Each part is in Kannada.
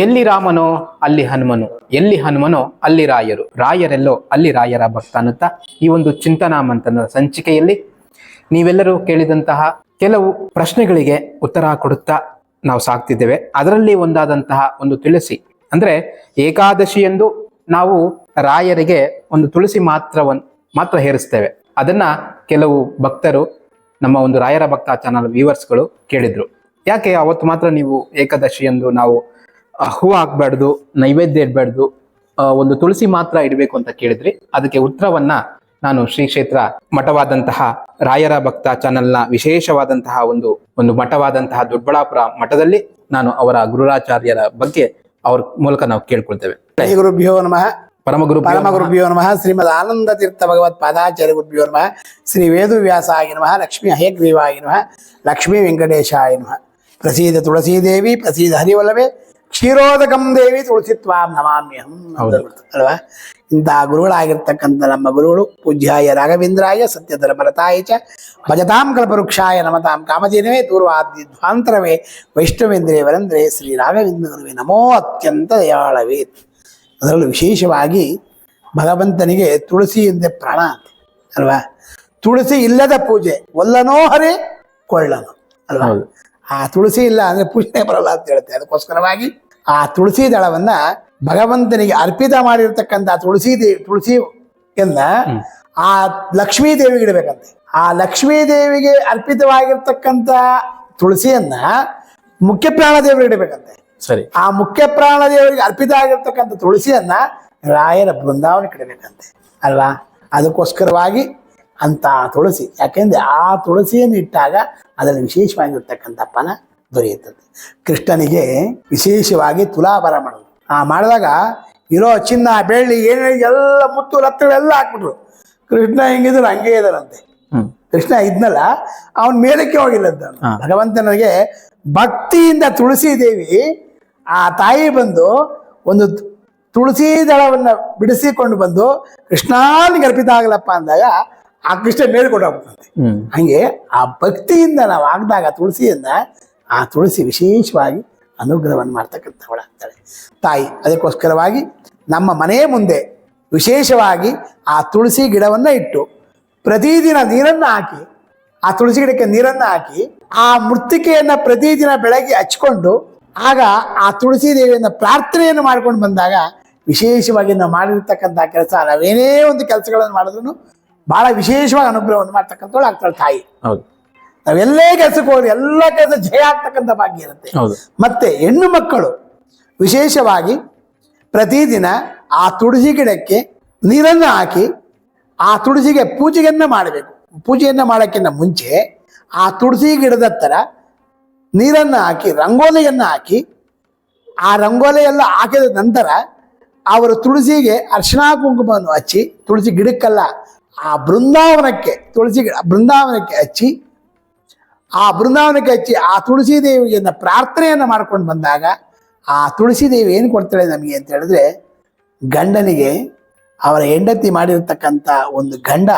ಎಲ್ಲಿ ರಾಮನೋ, ಅಲ್ಲಿ ಹನುಮನು. ಎಲ್ಲಿ ಹನುಮನೋ, ಅಲ್ಲಿ ರಾಯರು. ರಾಯರೆಲ್ಲೋ, ಅಲ್ಲಿ ರಾಯರ ಭಕ್ತ ಅನ್ನುತ್ತಾ ಈ ಒಂದು ಚಿಂತನಾ ಮಂಥನದ ಸಂಚಿಕೆಯಲ್ಲಿ ನೀವೆಲ್ಲರೂ ಕೇಳಿದಂತಹ ಕೆಲವು ಪ್ರಶ್ನೆಗಳಿಗೆ ಉತ್ತರ ಕೊಡುತ್ತಾ ನಾವು ಸಾಕ್ತಿದ್ದೇವೆ ಅದರಲ್ಲಿ ಒಂದಾದಂತಹ ಒಂದು ತುಳಸಿ. ಅಂದ್ರೆ ಏಕಾದಶಿ ಎಂದು ನಾವು ರಾಯರಿಗೆ ಒಂದು ತುಳಸಿ ಮಾತ್ರವನ್ನು ಮಾತ್ರ ಹೇರಿಸ್ತೇವೆ. ಅದನ್ನ ಕೆಲವು ಭಕ್ತರು, ನಮ್ಮ ಒಂದು ರಾಯರ ಭಕ್ತ ಚಾನಲ್ ವ್ಯೂವರ್ಸ್ಗಳು ಕೇಳಿದ್ರು. ಯಾಕೆ ಅವತ್ತು ಮಾತ್ರ ನೀವು ಏಕಾದಶಿ ಎಂದು ನಾವು ಹೂ ಹಾಕ್ಬಾರ್ದು ನೈವೇದ್ಯ ಇಡಬಾರ್ದು ಒಂದು ತುಳಸಿ ಮಾತ್ರ ಇಡಬೇಕು ಅಂತ ಕೇಳಿದ್ರಿ. ಅದಕ್ಕೆ ಉತ್ತರವನ್ನ ನಾನು ಶ್ರೀ ಕ್ಷೇತ್ರ ಮಠವಾದಂತಹ ರಾಯರ ಭಕ್ತ ಚಾನೆಲ್ನ ವಿಶೇಷವಾದಂತಹ ಒಂದು ಒಂದು ಮಠವಾದಂತಹ ದೊಡ್ಡಬಳ್ಳಾಪುರ ಮಠದಲ್ಲಿ ನಾನು ಅವರ ಗುರುರಾಚಾರ್ಯರ ಬಗ್ಗೆ ಅವ್ರ ಮೂಲಕ ನಾವು ಕೇಳ್ಕೊಳ್ತೇವೆ. ಗುರುಭ್ಯೋ ನಮಃ. ಪರಮಗುರು ಪರಮ ಗುರುಭ್ಯೋ ನಮಃ. ಶ್ರೀಮದ್ ಆನಂದ ತೀರ್ಥ ಭಗವತ್ ಪಾದಾಚಾರ್ಯ ಗುರುಭ್ಯೋ ನಮಃ. ಶ್ರೀ ವೇದವ್ಯಾಸಾಯ ನಮಃ. ಲಕ್ಷ್ಮೀ ಹಯಗ್ರೀವಾಯ ನಮಃ. ಲಕ್ಷ್ಮೀ ವೆಂಕಟೇಶಾಯ ನಮಃ. ಪ್ರಸೀದ ತುಳಸೀದೇವಿ ಪ್ರಸೀದ ಹರಿವಲ್ಲವೇ ಕ್ಷೀರೋದಕಂ ದೇವಿ ತುಳಸಿ ತ್ವಾಂ ನಮಾಮ್ಯಹಂ ಅಲ್ವಾ? ಇಂತಹ ಗುರುಗಳಾಗಿರ್ತಕ್ಕಂಥ ನಮ್ಮ ಗುರುಗಳು ಪೂಜ್ಯಾಯ ರಾಘವೇಂದ್ರಾಯ ಸತ್ಯಧರ್ಮರತಾಯ ಚ ಭಜತಾಂ ಕಲ್ಪವೃಕ್ಷಾಯ ನಮತಾಂ ಕಾಮಧೇನವೇ ದೂರ್ವಾದಿ ಧ್ವಾಂತರವೇ ವೈಷ್ಣವೇಂದ್ರೇ ವರಂದ್ರೇ ಶ್ರೀ ರಾಘವೇಂದ್ರ ಗುರುವೇ ನಮೋ ಅತ್ಯಂತ ದಯಾಳವೇ. ಅದರಲ್ಲೂ ವಿಶೇಷವಾಗಿ ಭಗವಂತನಿಗೆ ತುಳಸಿ ಎಂದೆ ಪ್ರಾಣ ಅಂತೆ ಅಲ್ವಾ? ತುಳಸಿ ಇಲ್ಲದ ಪೂಜೆ ಒಲ್ಲನೋ ಹರೇ ಕೊಳ್ಳನು ಅಲ್ವಾ? ಆ ತುಳಸಿ ಇಲ್ಲ ಅಂದ್ರೆ ಪೂಜೆ ಬರಲ್ಲ ಅಂತ ಹೇಳುತ್ತೆ. ಅದಕ್ಕೋಸ್ಕರವಾಗಿ ಆ ತುಳಸಿ ದಳವನ್ನ ಭಗವಂತನಿಗೆ ಅರ್ಪಿತ ಮಾಡಿರ್ತಕ್ಕಂಥ ತುಳಸಿ ತುಳಸಿ ತುಳಸಿಯನ್ನ ಆ ಲಕ್ಷ್ಮೀ ದೇವಿಗೆ ಇಡಬೇಕಂತೆ. ಆ ಲಕ್ಷ್ಮೀ ದೇವಿಗೆ ಅರ್ಪಿತವಾಗಿರ್ತಕ್ಕಂಥ ತುಳಸಿಯನ್ನ ಮುಖ್ಯ ಪ್ರಾಣ ದೇವರಿಗೆ ಇಡಬೇಕಂತೆ. ಸರಿ. ಆ ಮುಖ್ಯ ಪ್ರಾಣ ದೇವರಿಗೆ ಅರ್ಪಿತ ಆಗಿರ್ತಕ್ಕಂಥ ತುಳಸಿಯನ್ನ ರಾಯರ ಬೃಂದಾವನಕ್ಕೆ ಇಡಬೇಕಂತೆ. ಅಲ್ವಾ? ಅದಕ್ಕೋಸ್ಕರವಾಗಿ ಅಂತ ತುಳಸಿ ಯಾಕೆಂದ್ರೆ ಆ ತುಳಸಿಯನ್ನು ಇಟ್ಟಾಗ ಅದರಲ್ಲಿ ವಿಶೇಷವಾಗಿರ್ತಕ್ಕಂಥ ಫಲ ದೊರೆಯುತ್ತದೆ. ಕೃಷ್ಣನಿಗೆ ವಿಶೇಷವಾಗಿ ತುಲಾಭಾರ ಮಾಡೋದು ಆ ಮಾಡಿದಾಗ ಇರೋ ಚಿನ್ನ ಬೆಳ್ಳಿ ಏನೇ ಎಲ್ಲ ಮುತ್ತು ಲತ್ತಗಳೆಲ್ಲ ಹಾಕ್ಬಿಟ್ರು. ಕೃಷ್ಣ ಹೆಂಗಿದ್ರು ಹಂಗೆ ಇದಾರಂತೆ ಕೃಷ್ಣ ಇದ್ನಲ್ಲ ಅವನ್ ಮೇಲಕ್ಕೆ ಹೋಗಿಲ್ಲ ಹಾ. ಭಗವಂತನಿಗೆ ಭಕ್ತಿಯಿಂದ ತುಳಸಿ ದೇವಿ ಆ ತಾಯಿ ಬಂದು ಒಂದು ತುಳಸಿ ದಳವನ್ನ ಬಿಡಿಸಿಕೊಂಡು ಬಂದು ಕೃಷ್ಣನಿಗೆ ಅರ್ಪಿತ ಆಗಲಪ್ಪ ಅಂದಾಗ ಆ ಕೃಷ್ಣ ಮೇಲ್ಕೊಂಡು ಹೋಗ್ತಂತೆ ಹಂಗೆ ಆ ಭಕ್ತಿಯಿಂದ ನಾವು ಆಗದಾಗ ತುಳಸಿಯನ್ನ ಆ ತುಳಸಿ ವಿಶೇಷವಾಗಿ ಅನುಗ್ರಹವನ್ನು ಮಾಡ್ತಕ್ಕಂಥವಳಾಗ್ತಾಳೆ ತಾಯಿ, ಅದಕ್ಕೋಸ್ಕರವಾಗಿ ನಮ್ಮ ಮನೆ ಮುಂದೆ ವಿಶೇಷವಾಗಿ ಆ ತುಳಸಿ ಗಿಡವನ್ನು ಇಟ್ಟು ಪ್ರತಿದಿನ ನೀರನ್ನು ಹಾಕಿ, ಆ ತುಳಸಿ ಗಿಡಕ್ಕೆ ನೀರನ್ನು ಹಾಕಿ, ಆ ಮೃತ್ತಿಕೆಯನ್ನು ಪ್ರತಿದಿನ ಬೆಳಗ್ಗೆ ಹಚ್ಕೊಂಡು ಆಗ ಆ ತುಳಸಿ ದೇವಿಯನ್ನ ಪ್ರಾರ್ಥನೆಯನ್ನು ಮಾಡ್ಕೊಂಡು ಬಂದಾಗ ವಿಶೇಷವಾಗಿ ನಾವು ಮಾಡಿರ್ತಕ್ಕಂಥ ಕೆಲಸ, ನಾವೇನೇ ಒಂದು ಕೆಲಸಗಳನ್ನು ಮಾಡಿದ್ರು ಬಹಳ ವಿಶೇಷವಾಗಿ ಅನುಗ್ರಹವನ್ನು ಮಾಡ್ತಕ್ಕಂಥವಳು ಆಗ್ತಾಳೆ ತಾಯಿ. ಹೌದು. ನಾವೆಲ್ಲೇ ಕೆಲಸಕ್ಕೆ ಹೋದ್ರೆ ಎಲ್ಲ ಕೆಲಸ ಜಯ ಆಗ್ತಕ್ಕಂಥ ಭಾಗ್ಯ ಇರುತ್ತೆ. ಹೌದು. ಮತ್ತೆ ಹೆಣ್ಣು ಮಕ್ಕಳು ವಿಶೇಷವಾಗಿ ಪ್ರತಿದಿನ ಆ ತುಳಸಿ ಗಿಡಕ್ಕೆ ನೀರನ್ನು ಹಾಕಿ ಆ ತುಳಸಿಗೆ ಪೂಜೆಯನ್ನು ಮಾಡಬೇಕು. ಪೂಜೆಯನ್ನು ಮಾಡೋಕ್ಕಿಂತ ಮುಂಚೆ ಆ ತುಳಸಿ ಗಿಡದ ಹತ್ತಿರ ನೀರನ್ನು ಹಾಕಿ ರಂಗೋಲಿಯನ್ನು ಹಾಕಿ ಆ ರಂಗೋಲಿಯೆಲ್ಲ ಹಾಕಿದ ನಂತರ ಅವರು ತುಳಸಿಗೆ ಅರ್ಶಿಣ ಕುಂಕುಮವನ್ನು ಹಚ್ಚಿ ತುಳಸಿ ಗಿಡಕ್ಕೆಲ್ಲ ಆ ಬೃಂದಾವನಕ್ಕೆ ತುಳಸಿ ಗಿಡ ಬೃಂದಾವನಕ್ಕೆ ಹಚ್ಚಿ ಆ ಬೃಂದಾವನಕ್ಕೆ ಹಚ್ಚಿ ಆ ತುಳಸಿ ದೇವಿಯನ್ನು ಪ್ರಾರ್ಥನೆಯನ್ನು ಮಾಡ್ಕೊಂಡು ಬಂದಾಗ ಆ ತುಳಸಿ ದೇವಿ ಏನು ಕೊಡ್ತಾಳೆ ನಮಗೆ ಅಂತ ಹೇಳಿದ್ರೆ ಗಂಡನಿಗೆ ಅವರ ಹೆಂಡತಿ ಮಾಡಿರ್ತಕ್ಕಂಥ ಒಂದು ಗಂಡ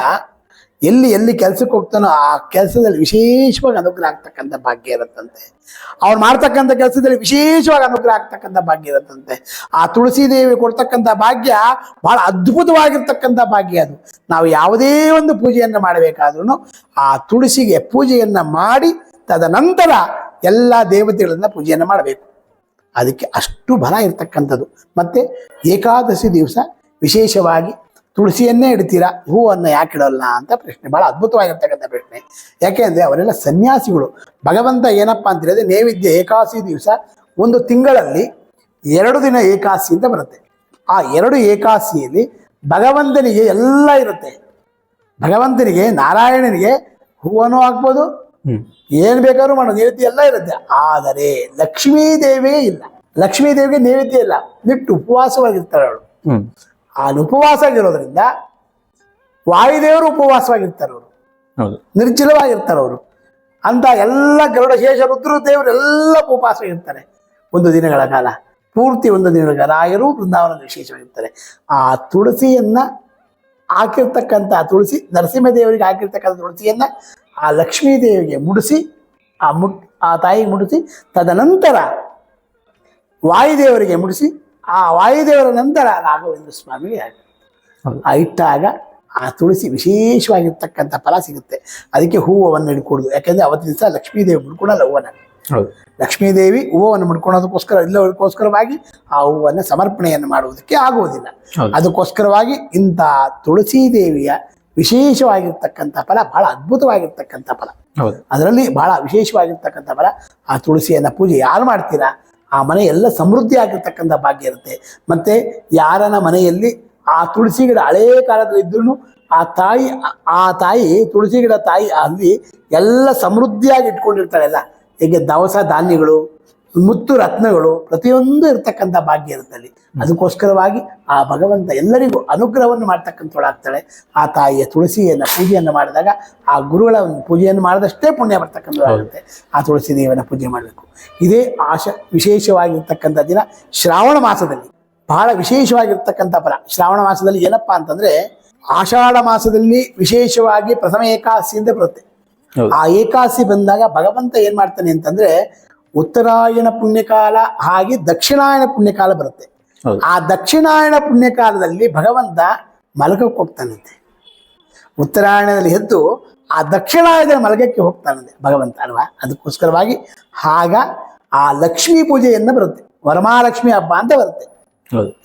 ಎಲ್ಲಿ ಎಲ್ಲಿ ಕೆಲಸಕ್ಕೆ ಹೋಗ್ತಾನೋ ಆ ಕೆಲಸದಲ್ಲಿ ವಿಶೇಷವಾಗಿ ಅನುಗ್ರಹ ಆಗ್ತಕ್ಕಂಥ ಭಾಗ್ಯ ಇರುತ್ತಂತೆ. ಅವ್ರು ಮಾಡ್ತಕ್ಕಂಥ ಕೆಲಸದಲ್ಲಿ ವಿಶೇಷವಾಗಿ ಅನುಗ್ರಹ ಆಗ್ತಕ್ಕಂಥ ಭಾಗ್ಯ ಇರುತ್ತಂತೆ. ಆ ತುಳಸಿ ದೇವಿ ಕೊಡ್ತಕ್ಕಂಥ ಭಾಗ್ಯ ಬಹಳ ಅದ್ಭುತವಾಗಿರ್ತಕ್ಕಂಥ ಭಾಗ್ಯ ಅದು. ನಾವು ಯಾವುದೇ ಒಂದು ಪೂಜೆಯನ್ನು ಮಾಡಬೇಕಾದ್ರೂ ಆ ತುಳಸಿಗೆ ಪೂಜೆಯನ್ನು ಮಾಡಿ ತದನಂತರ ಎಲ್ಲ ದೇವತೆಗಳನ್ನ ಪೂಜೆಯನ್ನು ಮಾಡಬೇಕು. ಅದಕ್ಕೆ ಅಷ್ಟು ಬಲ ಇರ್ತಕ್ಕಂಥದ್ದು. ಮತ್ತೆ ಏಕಾದಶಿ ದಿವಸ ವಿಶೇಷವಾಗಿ ತುಳಸಿಯನ್ನೇ ಇಡ್ತೀರಾ? ಹೂವನ್ನು ಯಾಕೆ ಇಡೋಲ್ಲ ಅಂತ ಪ್ರಶ್ನೆ. ಬಹಳ ಅದ್ಭುತವಾಗಿರ್ತಕ್ಕಂಥ ಪ್ರಶ್ನೆ. ಯಾಕೆಂದ್ರೆ ಅವರೆಲ್ಲ ಸನ್ಯಾಸಿಗಳು. ಭಗವಂತ ಏನಪ್ಪಾ ಅಂತ ಹೇಳಿದ್ರೆ ನೈವೇದ್ಯ ಏಕಾಸಿ ದಿವಸ ಒಂದು ತಿಂಗಳಲ್ಲಿ ಎರಡು ದಿನ ಏಕಾಸಿ ಅಂತ ಬರುತ್ತೆ. ಆ ಎರಡು ಏಕಾಸಿಯಲ್ಲಿ ಭಗವಂತನಿಗೆ ಎಲ್ಲ ಇರುತ್ತೆ. ಭಗವಂತನಿಗೆ ನಾರಾಯಣನಿಗೆ ಹೂವನ್ನು ಹಾಕ್ಬೋದು. ಏನು ಏನ್ ಬೇಕಾದ್ರೂ ಮಾಡೋ ನೈವೇದ್ಯ ಎಲ್ಲ ಇರುತ್ತೆ. ಆದರೆ ಲಕ್ಷ್ಮೀ ದೇವಿಯೇ ಇಲ್ಲ. ಲಕ್ಷ್ಮೀ ದೇವಿಗೆ ನೈವೇದ್ಯ ಇಲ್ಲ. ಬಿಟ್ಟು ಉಪವಾಸವಾಗಿರ್ತಾರೆ ಅವಳು. ಆ ಉಪವಾಸ ಆಗಿರೋದ್ರಿಂದ ವಾಯುದೇವರು ಉಪವಾಸವಾಗಿರ್ತಾರೆ ಅವರು. ಹೌದು. ನಿರ್ಜಲವಾಗಿರ್ತಾರೆ ಅವರು ಅಂತ ಎಲ್ಲ ಗರುಡ ಶೇಷ ರುದ್ರ ದೇವರು ಎಲ್ಲ ಉಪವಾಸವಾಗಿರ್ತಾರೆ. ಒಂದು ದಿನಗಳ ಕಾಲ. ಪೂರ್ತಿ ಒಂದು ದಿನಗಳ ಕಾಲ ರಾಯರು ಬೃಂದಾವನ ವಿಶೇಷವಾಗಿರ್ತಾರೆ. ಆ ತುಳಸಿಯನ್ನ ಹಾಕಿರ್ತಕ್ಕಂಥ ತುಳಸಿ ನರಸಿಂಹ ದೇವರಿಗೆ ಹಾಕಿರ್ತಕ್ಕಂಥ ತುಳಸಿಯನ್ನ ಆ ಲಕ್ಷ್ಮೀ ದೇವಿಗೆ ಮುಡಿಸಿ ಆ ಮುಟ್ ಆ ತಾಯಿಗೆ ಮುಡಿಸಿ ತದನಂತರ ವಾಯುದೇವರಿಗೆ ಮುಡಿಸಿ ಆ ವಾಯುದೇವರ ನಂತರ ರಾಘವೇಂದ್ರ ಸ್ವಾಮಿಗೆ. ಆ ಇಟ್ಟಾಗ ಆ ತುಳಸಿ ವಿಶೇಷವಾಗಿರ್ತಕ್ಕಂಥ ಫಲ ಸಿಗುತ್ತೆ. ಅದಕ್ಕೆ ಹೂವನ್ನು ಹಿಡ್ಕೊಡುದು. ಯಾಕಂದ್ರೆ ಅವತ್ತಿನ ದಿವಸ ಲಕ್ಷ್ಮೀದೇವಿ ಹೂವನ್ನ. ಹೌದು. ಲಕ್ಷ್ಮೀದೇವಿ ಹೂವನ್ನು ಮುಡ್ಕೊಳೋದಕ್ಕೋಸ್ಕರ ಇಲ್ಲದಕ್ಕೋಸ್ಕರವಾಗಿ ಆ ಹೂವನ್ನು ಸಮರ್ಪಣೆಯನ್ನು ಮಾಡುವುದಕ್ಕೆ ಆಗುವುದಿಲ್ಲ. ಅದಕ್ಕೋಸ್ಕರವಾಗಿ ಇಂಥ ತುಳಸಿ ದೇವಿಯ ವಿಶೇಷವಾಗಿರ್ತಕ್ಕಂಥ ಫಲ ಬಹಳ ಅದ್ಭುತವಾಗಿರ್ತಕ್ಕಂಥ ಫಲ. ಹೌದು. ಅದರಲ್ಲಿ ಬಹಳ ವಿಶೇಷವಾಗಿರ್ತಕ್ಕಂಥ ಫಲ ಆ ತುಳಸಿಯನ್ನ ಪೂಜೆ ಯಾರು ಮಾಡ್ತೀರಾ? ಆ ಮನೆ ಎಲ್ಲ ಸಮೃದ್ಧಿ ಆಗಿರ್ತಕ್ಕಂಥ ಭಾಗ್ಯ ಇರುತ್ತೆ. ಮತ್ತೆ ಯಾರನ ಮನೆಯಲ್ಲಿ ಆ ತುಳಸಿ ಗಿಡ ಹಳೇ ಕಾಲದಲ್ಲಿ ಇದ್ರೂ ಆ ತಾಯಿ ಆ ತಾಯಿ, ತುಳಸಿ ಗಿಡ ತಾಯಿ ಅಲ್ಲಿ ಎಲ್ಲ ಸಮೃದ್ಧಿಯಾಗಿ ಇಟ್ಕೊಂಡಿರ್ತಾಳೆಲ್ಲ ಹೇಗೆ ದವಸ ಧಾನ್ಯಗಳು ಮುತ್ತು ರತ್ನಗಳು ಪ್ರತಿಯೊಂದು ಇರ್ತಕ್ಕಂಥ ಭಾಗ್ಯ ಇರುತ್ತೆ ಅಲ್ಲಿ ಅದಕ್ಕೋಸ್ಕರವಾಗಿ ಆ ಭಗವಂತ ಎಲ್ಲರಿಗೂ ಅನುಗ್ರಹವನ್ನು ಮಾಡ್ತಕ್ಕಂಥವಳಾಗ್ತಾಳೆ ಆ ತಾಯಿಯ ತುಳಸಿಯನ್ನ ಪೂಜೆಯನ್ನು ಮಾಡಿದಾಗ ಆ ಗುರುಗಳ ಒಂದು ಪೂಜೆಯನ್ನು ಮಾಡಿದಷ್ಟೇ ಪುಣ್ಯ ಬರ್ತಕ್ಕಂಥದ್ದಾಗುತ್ತೆ ಆ ತುಳಸಿ ದೇವನ ಪೂಜೆ ಮಾಡಬೇಕು. ಇದೇ ಆಶ ವಿಶೇಷವಾಗಿರ್ತಕ್ಕಂಥ ದಿನ ಶ್ರಾವಣ ಮಾಸದಲ್ಲಿ. ಬಹಳ ವಿಶೇಷವಾಗಿರ್ತಕ್ಕಂಥ ಫಲ. ಶ್ರಾವಣ ಮಾಸದಲ್ಲಿ ಏನಪ್ಪಾ ಅಂತಂದ್ರೆ ಆಷಾಢ ಮಾಸದಲ್ಲಿ ವಿಶೇಷವಾಗಿ ಪ್ರಥಮ ಏಕಾದಶಿ ಅಂತ ಬರುತ್ತೆ ಆ ಏಕಾದಶಿ ಬಂದಾಗ ಭಗವಂತ ಏನ್ ಮಾಡ್ತಾನೆ ಅಂತಂದ್ರೆ ಉತ್ತರಾಯಣ ಪುಣ್ಯಕಾಲ ಹಾಗೆ ದಕ್ಷಿಣಾಯಣ ಪುಣ್ಯಕಾಲ ಬರುತ್ತೆ. ಆ ದಕ್ಷಿಣಾಯಣ ಪುಣ್ಯಕಾಲದಲ್ಲಿ ಭಗವಂತ ಮಲಗಕ್ಕೆ ಹೋಗ್ತಾನಂತೆ. ಉತ್ತರಾಯಣದಲ್ಲಿ ಎದ್ದು ಆ ದಕ್ಷಿಣಾಯಣದ ಮಲಗಕ್ಕೆ ಹೋಗ್ತಾನಂತೆ ಭಗವಂತ ಅಲ್ವಾ? ಅದಕ್ಕೋಸ್ಕರವಾಗಿ ಆಗ ಆ ಲಕ್ಷ್ಮೀ ಪೂಜೆಯನ್ನು ಬರುತ್ತೆ. ವರಮಹಾಲಕ್ಷ್ಮಿ ಹಬ್ಬ ಅಂತ ಬರುತ್ತೆ.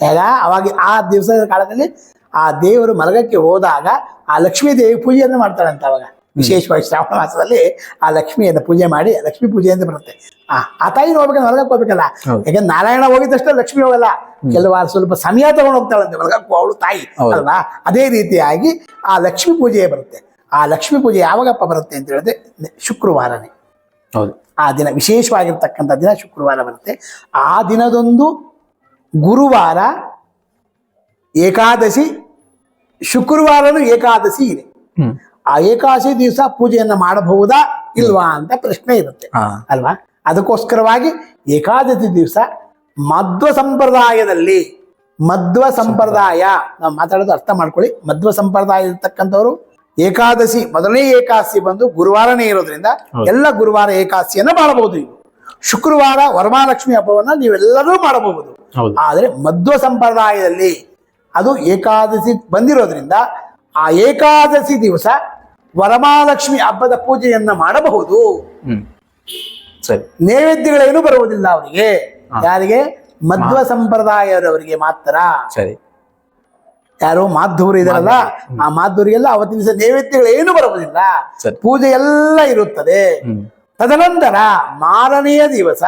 ಆಗ ಅವಾಗ ಆ ದಿವಸದ ಕಾಲದಲ್ಲಿ ಆ ದೇವರು ಮಲಗಕ್ಕೆ ಹೋದಾಗ ಆ ಲಕ್ಷ್ಮೀ ದೇವಿ ಪೂಜೆಯನ್ನು ಮಾಡ್ತಾಳಂತೆ ಅವಾಗ. ವಿಶೇಷವಾಗಿ ಶ್ರಾವಣ ಮಾಸದಲ್ಲಿ ಆ ಲಕ್ಷ್ಮಿಯನ್ನು ಪೂಜೆ ಮಾಡಿ ಲಕ್ಷ್ಮೀ ಪೂಜೆ ಅಂತ ಬರುತ್ತೆ. ಆ ಆ ತಾಯಿ ಹೋಗ್ಬೇಕಂದ್ರೆ ಹೊರಗಕ್ಕೆ ಹೋಗ್ಬೇಕಲ್ಲ. ಯಾಕಂದ್ರೆ ನಾರಾಯಣ ಹೋಗಿದ್ದಷ್ಟೇ ಲಕ್ಷ್ಮಿ ಹೋಗಲ್ಲ. ಕೆಲವಾರು ಸ್ವಲ್ಪ ಸಮಯ ತಗೊಂಡು ಹೋಗ್ತಾಳಂತೆ ಹೊರಗಕ್ಕೆ ಅವಳು ತಾಯಿ. ಅಲ್ವಾ? ಅದೇ ರೀತಿಯಾಗಿ ಆ ಲಕ್ಷ್ಮಿ ಪೂಜೆಯೇ ಬರುತ್ತೆ. ಆ ಲಕ್ಷ್ಮೀ ಪೂಜೆ ಯಾವಾಗಪ್ಪ ಬರುತ್ತೆ ಅಂತ ಹೇಳಿದ್ರೆ ಶುಕ್ರವಾರನೇ. ಹೌದು. ಆ ದಿನ ವಿಶೇಷವಾಗಿರ್ತಕ್ಕಂಥ ದಿನ ಶುಕ್ರವಾರ ಬರುತ್ತೆ. ಆ ದಿನದೊಂದು ಗುರುವಾರ ಏಕಾದಶಿ ಶುಕ್ರವಾರನೂ ಏಕಾದಶಿ ಇದೆ. ಆ ಏಕಾದಶಿ ದಿವಸ ಪೂಜೆಯನ್ನ ಮಾಡಬಹುದಾ ಇಲ್ವಾ ಅಂತ ಪ್ರಶ್ನೆ ಇರುತ್ತೆ. ಅಲ್ವಾ? ಅದಕ್ಕೋಸ್ಕರವಾಗಿ ಏಕಾದಶಿ ದಿವಸ ಮಧ್ವ ಸಂಪ್ರದಾಯದಲ್ಲಿ ಮಧ್ವ ಸಂಪ್ರದಾಯ ನಾವು ಮಾತಾಡೋದು ಅರ್ಥ ಮಾಡ್ಕೊಳ್ಳಿ. ಮಧ್ವ ಸಂಪ್ರದಾಯ ಇರ್ತಕ್ಕಂಥವ್ರು ಏಕಾದಶಿ ಮೊದಲನೇ ಏಕಾದಶಿ ಬಂದು ಗುರುವಾರನೇ ಇರೋದ್ರಿಂದ. ಎಲ್ಲ ಗುರುವಾರ ಏಕಾದಶಿಯನ್ನ ಮಾಡಬಹುದು ಇವು ಶುಕ್ರವಾರ ವರಮಹಾಲಕ್ಷ್ಮಿ ಹಬ್ಬವನ್ನ ನೀವೆಲ್ಲರೂ ಮಾಡಬಹುದು. ಹೌದು. ಆದರೆ ಮಧ್ವ ಸಂಪ್ರದಾಯದಲ್ಲಿ ಅದು ಏಕಾದಶಿ ಬಂದಿರೋದ್ರಿಂದ ಆ ಏಕಾದಶಿ ದಿವಸ ವರಮಹಾಲಕ್ಷ್ಮಿ ಹಬ್ಬದ ಪೂಜೆಯನ್ನ ಮಾಡಬಹುದು. ಸರಿ. ನೈವೇದ್ಯಗಳೇನು ಬರುವುದಿಲ್ಲ ಅವರಿಗೆ. ಯಾರಿಗೆ? ಮಧ್ವ ಸಂಪ್ರದಾಯದವರಿಗೆ ಮಾತ್ರ. ಸರಿ. ಯಾರು ಮಾಧವರು ಇದಾರಲ್ಲ ಆ ಮಾಧವರಿಗೆಲ್ಲ ಅವತ್ತಿನ ದಿವಸ ನೈವೇದ್ಯಗಳೇನು ಬರುವುದಿಲ್ಲ. ಸರಿ. ಪೂಜೆ ಎಲ್ಲ ಇರುತ್ತದೆ. ತದನಂತರ ಮಾರನೆಯ ದಿವಸ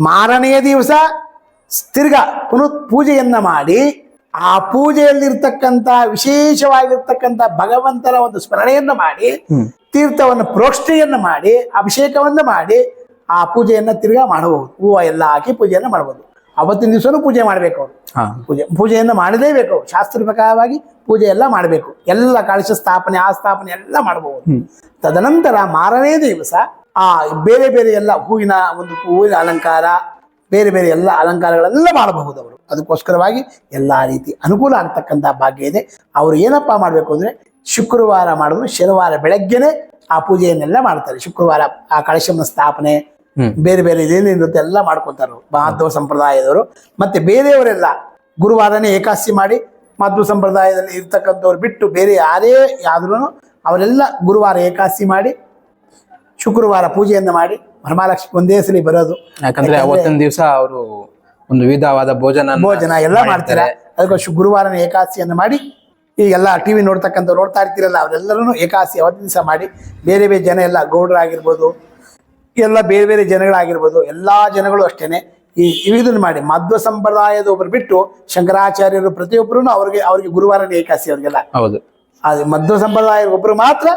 ಮಾರನೆಯ ದಿವಸ ತಿರ್ಗ ಪುನಃ ಪೂಜೆಯನ್ನ ಮಾಡಿ ಆ ಪೂಜೆಯಲ್ಲಿರ್ತಕ್ಕಂಥ ವಿಶೇಷವಾಗಿರ್ತಕ್ಕಂಥ ಭಗವಂತನ ಒಂದು ಸ್ಮರಣೆಯನ್ನು ಮಾಡಿ ತೀರ್ಥವನ್ನು ಪ್ರೋಕ್ಷಣೆಯನ್ನ ಮಾಡಿ ಅಭಿಷೇಕವನ್ನು ಮಾಡಿ ಆ ಪೂಜೆಯನ್ನ ತಿರ್ಗಾ ಮಾಡಬಹುದು ಹೂವ ಎಲ್ಲ ಹಾಕಿ ಪೂಜೆಯನ್ನ ಮಾಡಬಹುದು ಅವತ್ತಿನ ದಿವಸನೂ ಪೂಜೆ ಮಾಡಬೇಕು ಅವರು ಪೂಜೆ ಪೂಜೆಯನ್ನು ಮಾಡಲೇಬೇಕು ಅವ್ರು. ಶಾಸ್ತ್ರ ಪ್ರಕಾರವಾಗಿ ಪೂಜೆ ಎಲ್ಲ ಮಾಡಬೇಕು. ಎಲ್ಲ ಕಳಶ ಸ್ಥಾಪನೆ ಆ ಸ್ಥಾಪನೆ ಎಲ್ಲ ಮಾಡಬಹುದು ತದನಂತರ ಮಾರನೇ ದಿವಸ ಆ ಬೇರೆ ಬೇರೆ ಎಲ್ಲ ಹೂವಿನ ಒಂದು ಹೂವಿನ ಅಲಂಕಾರ ಬೇರೆ ಬೇರೆ ಎಲ್ಲ ಅಲಂಕಾರಗಳೆಲ್ಲ ಮಾಡಬಹುದು ಅವರು. ಅದಕ್ಕೋಸ್ಕರವಾಗಿ ಎಲ್ಲ ರೀತಿ ಅನುಕೂಲ ಆಗ್ತಕ್ಕಂಥ ಭಾಗ್ಯ ಇದೆ. ಅವರು ಏನಪ್ಪಾ ಮಾಡಬೇಕು ಅಂದ್ರೆ ಶುಕ್ರವಾರ ಮಾಡಿದ್ರು ಶನಿವಾರ ಬೆಳಗ್ಗೆನೆ ಆ ಪೂಜೆಯನ್ನೆಲ್ಲ ಮಾಡ್ತಾರೆ. ಶುಕ್ರವಾರ ಆ ಕಳಶನ ಸ್ಥಾಪನೆ ಬೇರೆ ಬೇರೆ ಇದೇನಿರುತ್ತೆ ಎಲ್ಲ ಮಾಡ್ಕೊತಾರೆ ಮಾಧ್ವ ಸಂಪ್ರದಾಯದವರು. ಮತ್ತೆ ಬೇರೆಯವರೆಲ್ಲ ಗುರುವಾರನೇ ಏಕಾದಶಿ ಮಾಡಿ ಮಾಧ್ವ ಸಂಪ್ರದಾಯದಲ್ಲಿ ಇರ್ತಕ್ಕಂಥವ್ರು ಬಿಟ್ಟು ಬೇರೆ ಯಾರೇ ಆದ್ರೂ ಅವರೆಲ್ಲ ಗುರುವಾರ ಏಕಾದಶಿ ಮಾಡಿ ಶುಕ್ರವಾರ ಪೂಜೆಯನ್ನು ಮಾಡಿ ವರಮಹಾಲಕ್ಷ್ಮಿ ಒಂದೇ ಸಲ ಬರೋದು. ಯಾಕಂದ್ರೆ ಅವತ್ತಿನ ದಿವಸ ಅವರು ಒಂದು ವಿಧವಾದ ಭೋಜನ ಭೋಜನ ಎಲ್ಲ ಮಾಡ್ತಾರೆ? ಅದಕ್ಕೋಸ್ಕರ ಶುಕ್ರವಾರನ ಏಕಾದಶಿಯನ್ನು ಮಾಡಿ ಈಗೆಲ್ಲ ಟಿ ವಿ ನೋಡ್ತಕ್ಕಂಥ ನೋಡ್ತಾ ಇರ್ತೀರಲ್ಲ ಅವರೆಲ್ಲರೂ ಏಕಾದಶಿ ಅವತ್ತಿನ ದಿವಸ ಮಾಡಿ ಬೇರೆ ಬೇರೆ ಜನ ಎಲ್ಲ ಗೌಡರಾಗಿರ್ಬೋದು ಎಲ್ಲ ಬೇರೆ ಬೇರೆ ಜನಗಳಾಗಿರ್ಬೋದು ಎಲ್ಲ ಜನಗಳು ಅಷ್ಟೇನೆ ಈ ಇದನ್ನು ಮಾಡಿ ಮಧ್ವ ಸಂಪ್ರದಾಯದ ಒಬ್ರು ಬಿಟ್ಟು ಶಂಕರಾಚಾರ್ಯರು ಪ್ರತಿಯೊಬ್ಬರು ಅವ್ರಿಗೆ ಅವ್ರಿಗೆ ಗುರುವಾರನೇ ಏಕಾಸಿ ಅವ್ರಿಗೆಲ್ಲ. ಹೌದು. ಅದು ಮಧ್ವ ಸಂಪ್ರದಾಯ ಒಬ್ಬರು ಮಾತ್ರ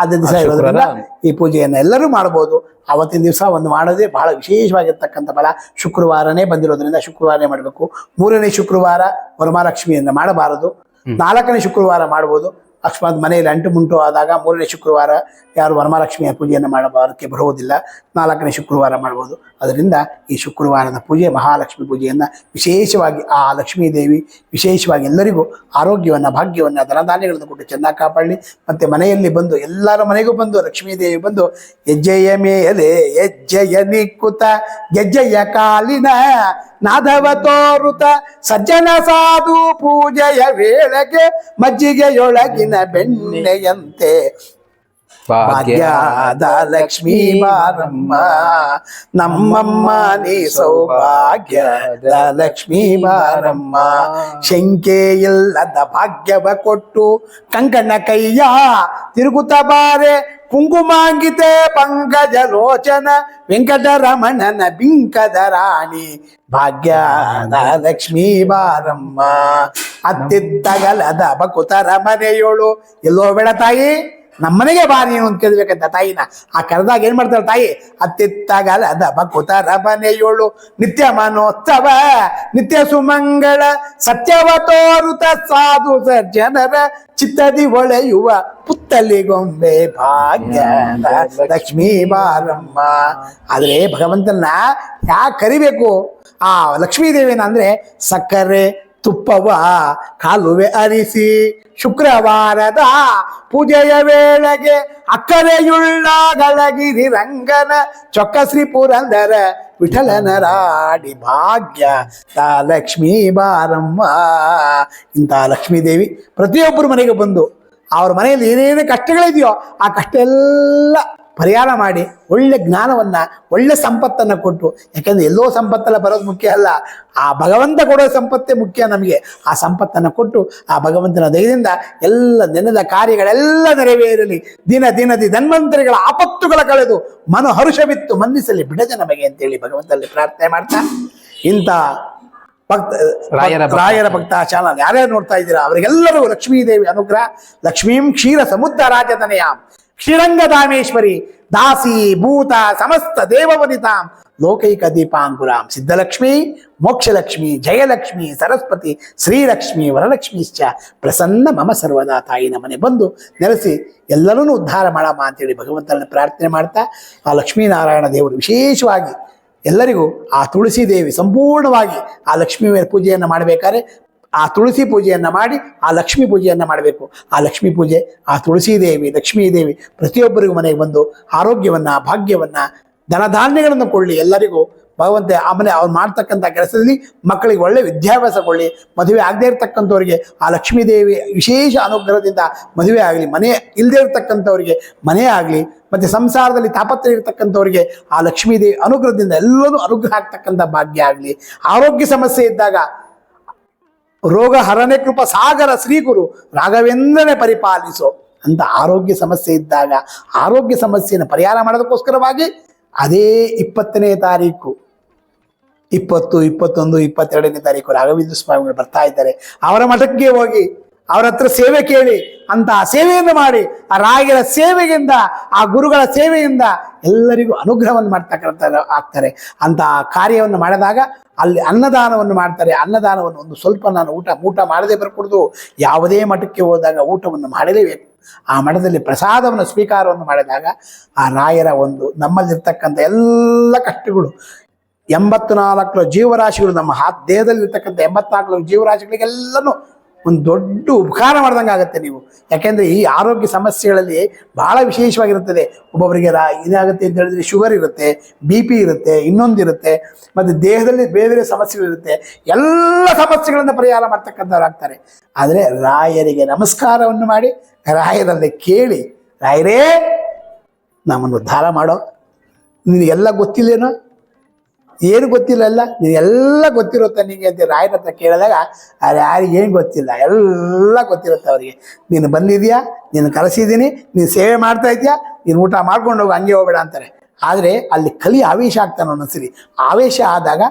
ಅದೇ ದಿವಸ ಇರೋದ್ರಿಂದ ಈ ಪೂಜೆಯನ್ನು ಎಲ್ಲರೂ ಮಾಡಬಹುದು ಅವತ್ತಿನ ದಿವಸ ಒಂದು ಮಾಡೋದೇ ಬಹಳ ವಿಶೇಷವಾಗಿರ್ತಕ್ಕಂಥ ಫಲ. ಶುಕ್ರವಾರನೇ ಬಂದಿರೋದ್ರಿಂದ ಶುಕ್ರವಾರನೇ ಮಾಡಬೇಕು. ಮೂರನೇ ಶುಕ್ರವಾರ ವರಮಹಾಲಕ್ಷ್ಮಿಯನ್ನು ಮಾಡಬಾರದು. ನಾಲ್ಕನೇ ಶುಕ್ರವಾರ ಮಾಡ್ಬೋದು. ಅಕಸ್ಮಾತ್ ಮನೆಯಲ್ಲಿ ಅಂಟು ಮುಂಟು ಆದಾಗ ಮೂರನೇ ಶುಕ್ರವಾರ ಯಾರು ವರಮಹಾಲಕ್ಷ್ಮಿಯ ಪೂಜೆಯನ್ನು ಮಾಡಬಾರಕ್ಕೆ ಬರುವುದಿಲ್ಲ. ನಾಲ್ಕನೇ ಶುಕ್ರವಾರ ಮಾಡ್ಬೋದು. ಅದರಿಂದ ಈ ಶುಕ್ರವಾರದ ಪೂಜೆ, ಮಹಾಲಕ್ಷ್ಮಿ ಪೂಜೆಯನ್ನು ವಿಶೇಷವಾಗಿ ಆ ಲಕ್ಷ್ಮೀ ದೇವಿ, ವಿಶೇಷವಾಗಿ ಎಲ್ಲರಿಗೂ ಆರೋಗ್ಯವನ್ನು, ಭಾಗ್ಯವನ್ನು, ಧನಧಾನ್ಯಗಳನ್ನು ಕೊಟ್ಟು ಚೆನ್ನಾಗಿ ಕಾಪಾಡಲಿ. ಮತ್ತು ಮನೆಯಲ್ಲಿ ಬಂದು ಎಲ್ಲರ ಮನೆಗೂ ಬಂದು, ಲಕ್ಷ್ಮೀ ದೇವಿ ಬಂದು ಹೆಜ್ಜೆಯ ಮೇಲೆ ಹೆಜ್ಜೆಯ ನಿಕ್ಕುತ ಗೆಜ್ಜೆಯ ಕಾಲಿನ ನಾದವ ತೋರುತ ಸಜ್ಜನ ಸಾಧು ಪೂಜೆಯ ವೇಳೆಗೆ ಮಜ್ಜಿಗೆಯೊಳಗಿನ ಬೆಣ್ಣೆಯಂತೆ. ಭಾಗ್ಯದ ಲಕ್ಷ್ಮೀ ಬಾರಮ್ಮ ನಮ್ಮಮ್ಮ ನೀ ಸೌಭಾಗ್ಯದ ಲಕ್ಷ್ಮೀ ಬಾರಮ್ಮ. ಶಂಕೆ ಇಲ್ಲದ ಭಾಗ್ಯವ ಕೊಟ್ಟು ಕಂಕಣ ಕೈಯ ತಿರುಗುತ್ತ ಬಾರೆ ಕುಂಕುಮಾಂಗಿತೆ ಪಂಕಜ ಲೋಚನ ವೆಂಕಟರಮಣನ ಬಿಂಕದ ರಾಣಿ ಭಾಗ್ಯದ ಲಕ್ಷ್ಮೀ ಬಾರಮ್ಮ ಅತ್ತಿತ್ತಗಲದ ಬಕುತರ ಮನೆಯೋಳು ಎಲ್ಲೋ ಬೇಡ ತಾಯಿ. ನಮ್ಮನೆಗೆ ಬಾ ನೀನು ಅಂತ ಕೇಳಬೇಕಂತ ತಾಯಿನ. ಆ ಕರೆದಾಗ ಏನ್ ಮಾಡ್ತಾಳೆ ತಾಯಿ? ಅತ್ತಿತ್ತಗಲದ ಬಕುತರ ಮನೆಯೋಳು ನಿತ್ಯ ಮನೋತ್ಸವ ನಿತ್ಯ ಸುಮಂಗಳ ಸತ್ಯವ ತೋರುತ ಸಾಧು ಜನರ ಚಿತ್ತದಿ ಹೊಳೆಯುವ ಪುತ್ತಲಿ ಗೊಂಬೆ ಭಾಗ್ಯದ ಲಕ್ಷ್ಮೀ ಬಾರಮ್ಮ. ಆದ್ರೆ ಭಗವಂತನ ಯಾಕೆ ಕರಿಬೇಕು? ಆ ಲಕ್ಷ್ಮೀ ದೇವಿನ ಅಂದ್ರೆ ಸಕ್ಕರೆ ತುಪ್ಪವ ಕಾಲುವೆ ಅರಿಸಿ ಶುಕ್ರವಾರದ ಪೂಜೆಯ ವೇಳೆಗೆ ಅಕ್ಕರೆಯುಳ್ಳ ಗಳಗಿರಿ ರಂಗನ ಚೊಕ್ಕ ಶ್ರೀ ಪುರಂದರ ವಿಠಲನ ರಾಡಿ ಭಾಗ್ಯ ತಾ ಲಕ್ಷ್ಮೀ ಬಾರಮ್ಮ. ಇಂಥ ಲಕ್ಷ್ಮೀದೇವಿ ಪ್ರತಿಯೊಬ್ಬರ ಮನೆಗೆ ಬಂದು ಅವ್ರ ಮನೆಯಲ್ಲಿ ಏನೇನು ಕಷ್ಟಗಳಿದೆಯೋ ಆ ಕಷ್ಟ ಎಲ್ಲ ಪರಿಹಾರ ಮಾಡಿ ಒಳ್ಳೆ ಜ್ಞಾನವನ್ನ ಒಳ್ಳೆ ಸಂಪತ್ತನ್ನ ಕೊಟ್ಟು. ಯಾಕಂದ್ರೆ ಎಲ್ಲೋ ಸಂಪತ್ತಲ್ಲ ಬರೋದು ಮುಖ್ಯ ಅಲ್ಲ. ಆ ಭಗವಂತ ಕೊಡೋ ಸಂಪತ್ತೇ ಮುಖ್ಯ ನಮಗೆ. ಆ ಸಂಪತ್ತನ್ನು ಕೊಟ್ಟು ಆ ಭಗವಂತನ ದಯದಿಂದ ಎಲ್ಲ ನೆನೆದ ಕಾರ್ಯಗಳೆಲ್ಲ ನೆರವೇರಲಿ. ದಿನ ದಿನದಿ ಧನ್ವಂತರಿಗಳ ಆಪತ್ತುಗಳ ಕಳೆದು ಮನ ಹರುಷವಿತ್ತು ಮನ್ನಿಸಲಿ. ಬಿಡದೆ ನಮಗೆ ಅಂತೇಳಿ ಭಗವಂತನಲ್ಲಿ ಪ್ರಾರ್ಥನೆ ಮಾಡ್ತಾ. ಇಂಥ ಭಕ್ತ ರಾಯರ. ರಾಯರ ಭಕ್ತ ಚಾನಲ್ ಯಾರ್ಯಾರು ನೋಡ್ತಾ ಇದ್ದೀರಾ? ಅವರಿಗೆಲ್ಲರೂ ಲಕ್ಷ್ಮೀ ದೇವಿ ಅನುಗ್ರಹ ಲಕ್ಷ್ಮೀಂ ಕ್ಷೀರ ಸಮುದ್ರ ರಾಜತನಯಾಂ ಶ್ರೀರಂಗಧಾಮೇಶ್ವರಿ ದಾಸಿ, ಭೂತ, ಸಮಸ್ತ ದೇವವನಿತಾಂ, ಲೋಕೈಕ ದೀಪಾಂಕುರಾಂ ಸಿದ್ಧಲಕ್ಷ್ಮಿ, ಮೋಕ್ಷಲಕ್ಷ್ಮಿ, ಜಯಲಕ್ಷ್ಮಿ, ಸರಸ್ವತಿ, ಶ್ರೀಲಕ್ಷ್ಮಿ, ವರಲಕ್ಷ್ಮೀಶ್ಚ ಪ್ರಸನ್ನ ಮಮ ಸರ್ವದಾ ತಾಯಿ ನಮ್ಮನೆ ಬಂದು ನೆಲೆಸಿ ಎಲ್ಲರನ್ನೂ ಉದ್ಧಾರ ಮಾಡಮ್ಮ ಅಂತೇಳಿ ಭಗವಂತನ ಪ್ರಾರ್ಥನೆ ಮಾಡ್ತಾ ಆ ಲಕ್ಷ್ಮೀನಾರಾಯಣ ದೇವರು ವಿಶೇಷವಾಗಿ ಎಲ್ಲರಿಗೂ ಆ ತುಳಸಿ ದೇವಿ ಸಂಪೂರ್ಣವಾಗಿ ಆ ಲಕ್ಷ್ಮೀ ಪೂಜೆಯನ್ನು ಮಾಡಬೇಕಾದ್ರೆ ಆ ತುಳಸಿ ಪೂಜೆಯನ್ನು ಮಾಡಿ ಆ ಲಕ್ಷ್ಮೀ ಪೂಜೆಯನ್ನು ಮಾಡಬೇಕು. ಆ ಲಕ್ಷ್ಮೀ ಪೂಜೆ, ಆ ತುಳಸಿ ದೇವಿ, ಲಕ್ಷ್ಮೀ ದೇವಿ ಪ್ರತಿಯೊಬ್ಬರಿಗೂ ಮನೆಗೆ ಬಂದು ಆರೋಗ್ಯವನ್ನು, ಭಾಗ್ಯವನ್ನು, ಧನಧಾನ್ಯಗಳನ್ನು ಕೊಳ್ಳಿ ಎಲ್ಲರಿಗೂ. ಭಗವಂತ ಆಮೇಲೆ ಅವ್ರು ಮಾಡ್ತಕ್ಕಂಥ ಕೆಲಸದಲ್ಲಿ ಮಕ್ಕಳಿಗೆ ಒಳ್ಳೆ ವಿದ್ಯಾಭ್ಯಾಸ ಕೊಳ್ಳಿ ಮದುವೆ ಆಗದೇ ಇರತಕ್ಕಂಥವ್ರಿಗೆ ಆ ಲಕ್ಷ್ಮೀ ದೇವಿ ವಿಶೇಷ ಅನುಗ್ರಹದಿಂದ ಮದುವೆ ಆಗಲಿ. ಮನೆ ಇಲ್ಲದೇ ಇರತಕ್ಕಂಥವ್ರಿಗೆ ಮನೆ ಆಗಲಿ. ಮತ್ತು ಸಂಸಾರದಲ್ಲಿ ತಾಪತ್ರೆ ಇರತಕ್ಕಂಥವ್ರಿಗೆ ಆ ಲಕ್ಷ್ಮೀ ದೇವಿ ಅನುಗ್ರಹದಿಂದ ಎಲ್ಲರೂ ಅನುಗ್ರಹ ಆಗ್ತಕ್ಕಂಥ ಭಾಗ್ಯ ಆಗಲಿ. ಆರೋಗ್ಯ ಸಮಸ್ಯೆ ಇದ್ದಾಗ ರೋಗ ಹರನೆ ಕೃಪ ಸಾಗರ ಶ್ರೀಗುರು ರಾಘವೇಂದ್ರನೇ ಪರಿಪಾಲಿಸೋ ಅಂತ ಆರೋಗ್ಯ ಸಮಸ್ಯೆ ಇದ್ದಾಗ ಆರೋಗ್ಯ ಸಮಸ್ಯೆಯನ್ನು ಪರಿಹಾರ ಮಾಡೋದಕ್ಕೋಸ್ಕರವಾಗಿ ಅದೇ ಇಪ್ಪತ್ತನೇ ತಾರೀಕು. ಇಪ್ಪತ್ತು, ಇಪ್ಪತ್ತೊಂದು, ಇಪ್ಪತ್ತೆರಡನೇ ತಾರೀಕು ರಾಘವೇಂದ್ರ ಸ್ವಾಮಿಗಳು ಬರ್ತಾ ಇದ್ದಾರೆ. ಅವರ ಮಠಕ್ಕೆ ಹೋಗಿ ಅವರ ಹತ್ರ ಸೇವೆ ಕೇಳಿ ಅಂತ ಸೇವೆಯನ್ನು ಮಾಡಿ, ಆ ರಾಯರ ಸೇವೆಯಿಂದ, ಆ ಗುರುಗಳ ಸೇವೆಯಿಂದ ಎಲ್ಲರಿಗೂ ಅನುಗ್ರಹವನ್ನು ಮಾಡ್ತಕ್ಕಂಥ ಆಗ್ತಾರೆ. ಅಂತ ಕಾರ್ಯವನ್ನು ಮಾಡಿದಾಗ ಅಲ್ಲಿ ಅನ್ನದಾನವನ್ನು ಮಾಡ್ತಾರೆ. ಅನ್ನದಾನವನ್ನು ಒಂದು ಸ್ವಲ್ಪ ನಾನು ಊಟ ಊಟ ಮಾಡದೆ ಬರ್ಕೊಡ್ದು, ಯಾವುದೇ ಮಠಕ್ಕೆ ಹೋದಾಗ ಊಟವನ್ನು ಮಾಡಲೇಬೇಕು ಆ ಮಠದಲ್ಲಿ ಪ್ರಸಾದವನ್ನು, ಸ್ವೀಕಾರವನ್ನು ಮಾಡಿದಾಗ ಆ ರಾಯರ ಒಂದು ನಮ್ಮಲ್ಲಿರ್ತಕ್ಕಂಥ ಎಲ್ಲ ಕಷ್ಟಗಳು, ಎಂಬತ್ನಾಲ್ಕು ಜೀವರಾಶಿಗಳು ನಮ್ಮ ಹಾತ್ ದೇಹದಲ್ಲಿರ್ತಕ್ಕಂಥ ಎಂಬತ್ನಾಲ್ಕು ಜೀವರಾಶಿಗಳಿಗೆಲ್ಲನೂ ಒಂದು ದೊಡ್ಡ ಉಪಕಾರ ಮಾಡ್ದಂಗೆ ಆಗುತ್ತೆ ನೀವು. ಯಾಕೆಂದರೆ ಈ ಆರೋಗ್ಯ ಸಮಸ್ಯೆಗಳಲ್ಲಿ ಬಹಳ ವಿಶೇಷವಾಗಿರುತ್ತದೆ. ಒಬ್ಬೊಬ್ಬರಿಗೆ ರಾ ಇದಾಗುತ್ತೆ ಅಂತ ಹೇಳಿದ್ರೆ ಶುಗರ್ ಇರುತ್ತೆ ಬಿ ಪಿ ಇರುತ್ತೆ ಇನ್ನೊಂದಿರುತ್ತೆ ಮತ್ತು ದೇಹದಲ್ಲಿ ಬೇರೆ ಬೇರೆ ಸಮಸ್ಯೆಗಳಿರುತ್ತೆ ಎಲ್ಲ ಸಮಸ್ಯೆಗಳನ್ನು ಪರಿಹಾರ ಮಾಡ್ತಕ್ಕಂಥವ್ರು ಆಗ್ತಾರೆ. ಆದರೆ ರಾಯರಿಗೆ ನಮಸ್ಕಾರವನ್ನು ಮಾಡಿ ರಾಯರಲ್ಲಿ ಕೇಳಿ, ರಾಯರೇ, ನಮ್ಮನ್ನು ಉದ್ಧಾರ ಮಾಡೋ. ನಿನಗೆಲ್ಲ ಗೊತ್ತಿಲ್ಲೇನೋ? ಏನು ಗೊತ್ತಿಲ್ಲ ಅಲ್ಲ? ನೀನು ಎಲ್ಲ ಗೊತ್ತಿರುತ್ತೆ ನಿನಗೆ ಅಂತ ರಾಯರ ಹತ್ರ ಕೇಳಿದಾಗ ಅದು ಯಾರಿಗೆ ಏನು ಗೊತ್ತಿಲ್ಲ, ಎಲ್ಲ ಗೊತ್ತಿರುತ್ತೆ ಅವರಿಗೆ. ನೀನು ಬಂದಿದ್ಯಾ? ನೀನು ಕಲಸಿದ್ದೀನಿ ನೀನು ಸೇವೆ ಮಾಡ್ತಾ ಇದೆಯಾ? ನೀನು ಊಟ ಮಾಡ್ಕೊಂಡು ಹೋಗಿ, ಹಂಗೆ ಹೋಗ್ಬೇಡ ಅಂತಾರೆ. ಆದರೆ ಅಲ್ಲಿ ಕಲಿ ಆವೇಶ ಆಗ್ತಾನೆ ಒಂದೊಂದ್ಸರಿ ಆವೇಶ ಆದಾಗ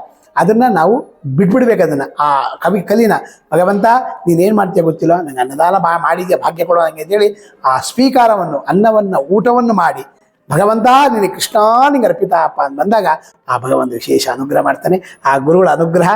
ಅದನ್ನು ನಾವು ಬಿಟ್ಬಿಡ್ಬೇಕು ಅದನ್ನು, ಆ ಕವಿ ಕಲಿನ. ಭಗವಂತ ನೀನೇನು ಮಾಡ್ತೀಯ ಗೊತ್ತಿಲ್ಲ? ನನಗೆ ಅನ್ನದಾನ ಮಾಡಿದ್ಯಾ, ಭಾಗ್ಯ ಕೊಡೋ ಹಂಗೆ ಅಂತೇಳಿ ಆ ಸ್ವೀಕಾರವನ್ನು, ಅನ್ನವನ್ನು, ಊಟವನ್ನು ಮಾಡಿ ಭಗವಂತ ನಿನಗೆ ಕೃಷ್ಣ, ನಿಂಗೆ ಅರ್ಪಿತ, ಅಪ್ಪ ಅಂತ ಬಂದಾಗ ಆ ಭಗವಂತ ವಿಶೇಷ ಅನುಗ್ರಹ ಮಾಡ್ತಾನೆ. ಆ ಗುರುಗಳ ಅನುಗ್ರಹ,